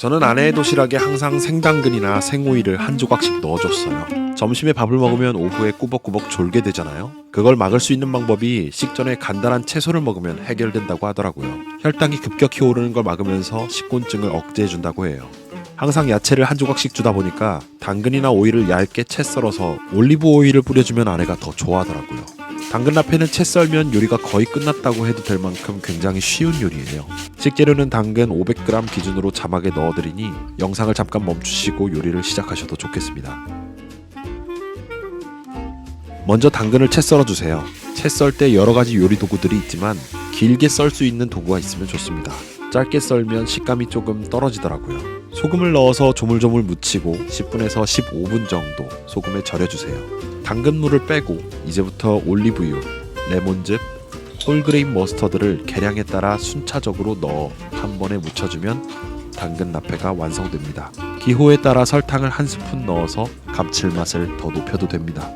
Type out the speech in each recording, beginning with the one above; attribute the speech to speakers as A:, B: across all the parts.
A: 저는 아내의 도시락에 항상 생당근이나 생오이를 한 조각씩 넣어줬어요. 점심에 밥을 먹으면 오후에 꾸벅꾸벅 졸게 되잖아요. 그걸 막을 수 있는 방법이 식전에 간단한 채소를 먹으면 해결된다고 하더라고요. 혈당이 급격히 오르는 걸 막으면서 식곤증을 억제해준다고 해요. 항상 야채를 한 조각씩 주다 보니까 당근이나 오이를 얇게 채 썰어서 올리브 오일을 뿌려주면 아내가 더 좋아하더라고요. 당근 라페는 채 썰면 요리가 거의 끝났다고 해도 될 만큼 굉장히 쉬운 요리예요. 식재료는 당근 500g 기준으로 자막에 넣어드리니 영상을 잠깐 멈추시고 요리를 시작하셔도 좋겠습니다. 먼저 당근을 채 썰어주세요. 채 썰 때 여러 가지 요리 도구들이 있지만 길게 썰 수 있는 도구가 있으면 좋습니다. 짧게 썰면 식감이 조금 떨어지더라고요. 소금을 넣어서 조물조물 묻히고 10분에서 15분 정도 소금에 절여주세요. 당근물을 빼고 이제부터 올리브유, 레몬즙, 홀그레인 머스터드를 계량에 따라 순차적으로 넣어 한 번에 묻혀주면 당근 라페가 완성됩니다. 기호에 따라 설탕을 한 스푼 넣어서 감칠맛을 더 높여도 됩니다.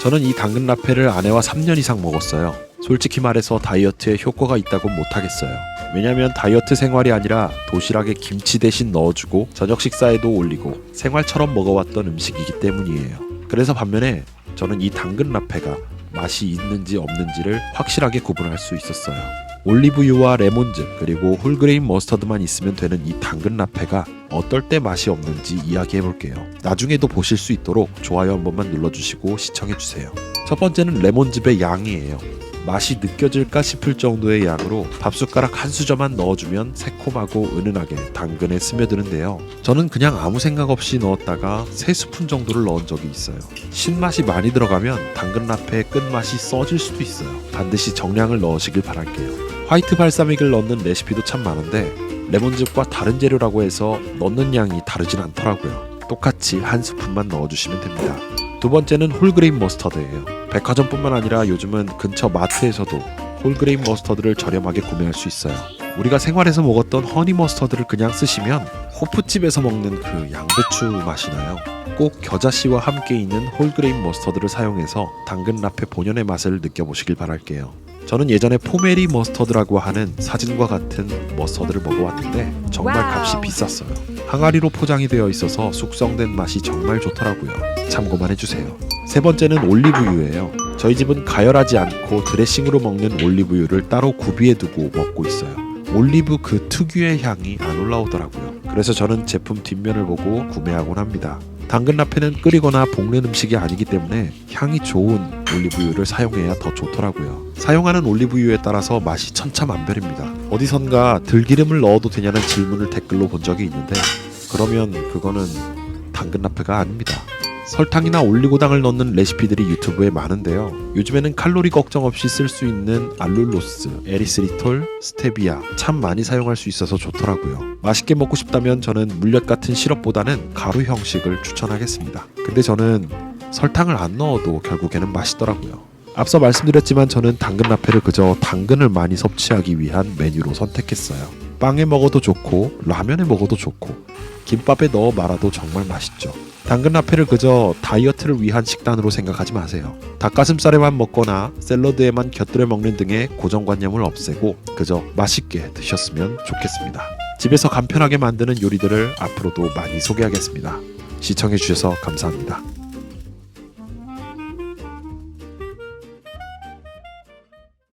A: 저는 이 당근 라페를 아내와 3년 이상 먹었어요. 솔직히 말해서 다이어트에 효과가 있다고 못하겠어요. 왜냐면 다이어트 생활이 아니라 도시락에 김치 대신 넣어주고 저녁 식사에도 올리고 생활처럼 먹어왔던 음식이기 때문이에요. 그래서 반면에 저는 이 당근 라페가 맛이 있는지 없는지를 확실하게 구분할 수 있었어요. 올리브유와 레몬즙 그리고 홀그레인 머스터드만 있으면 되는 이 당근 라페가 어떨 때 맛이 없는지 이야기해 볼게요. 나중에도 보실 수 있도록 좋아요 한 번만 눌러주시고 시청해 주세요. 첫 번째는 레몬즙의 양이에요. 맛이 느껴질까 싶을 정도의 양으로 밥숟가락 한 수저만 넣어주면 새콤하고 은은하게 당근에 스며드는데요. 저는 그냥 아무 생각 없이 넣었다가 세 스푼 정도를 넣은 적이 있어요. 신맛이 많이 들어가면 당근 라페의 끝맛이 써질 수도 있어요. 반드시 정량을 넣으시길 바랄게요. 화이트 발사믹을 넣는 레시피도 참 많은데 레몬즙과 다른 재료라고 해서 넣는 양이 다르진 않더라고요. 똑같이 한 스푼만 넣어주시면 됩니다. 두 번째는 홀그레인 머스터드예요. 백화점뿐만 아니라 요즘은 근처 마트에서도 홀그레인 머스터드를 저렴하게 구매할 수 있어요. 우리가 생활에서 먹었던 허니 머스터드를 그냥 쓰시면 호프집에서 먹는 그 양배추 맛이 나요. 꼭 겨자씨와 함께 있는 홀그레인 머스터드를 사용해서 당근 라페 본연의 맛을 느껴보시길 바랄게요. 저는 예전에 포메리 머스터드라고 하는 사진과 같은 머스터드를 먹어왔는데 정말. 값이 비쌌어요. 항아리로 포장이 되어 있어서 숙성된 맛이 정말 좋더라고요. 참고만 해주세요. 세 번째는 올리브유예요. 저희 집은 가열하지 않고 드레싱으로 먹는 올리브유를 따로 구비해 두고 먹고 있어요. 올리브 그 특유의 향이 안 올라오더라고요. 그래서 저는 제품 뒷면을 보고 구매하곤 합니다. 당근 라페는 끓이거나 볶는 음식이 아니기 때문에 향이 좋은 올리브유를 사용해야 더 좋더라고요. 사용하는 올리브유에 따라서 맛이 천차만별입니다. 어디선가 들기름을 넣어도 되냐는 질문을 댓글로 본 적이 있는데 그러면 그거는 당근 라페가 아닙니다. 설탕이나 올리고당을 넣는 레시피들이 유튜브에 많은데요. 요즘에는 칼로리 걱정 없이 쓸 수 있는 알룰로스, 에리스리톨, 스테비아 참 많이 사용할 수 있어서 좋더라고요. 맛있게 먹고 싶다면 저는 물엿 같은 시럽보다는 가루 형식을 추천하겠습니다. 근데 저는 설탕을 안 넣어도 결국에는 맛있더라고요. 앞서 말씀드렸지만 저는 당근 라페를 그저 당근을 많이 섭취하기 위한 메뉴로 선택했어요. 빵에 먹어도 좋고 라면에 먹어도 좋고 김밥에 넣어 말아도 정말 맛있죠. 당근 라페를 그저 다이어트를 위한 식단으로 생각하지 마세요. 닭가슴살에만 먹거나 샐러드에만 곁들여 먹는 등의 고정관념을 없애고 그저 맛있게 드셨으면 좋겠습니다. 집에서 간편하게 만드는 요리들을 앞으로도 많이 소개하겠습니다. 시청해주셔서 감사합니다.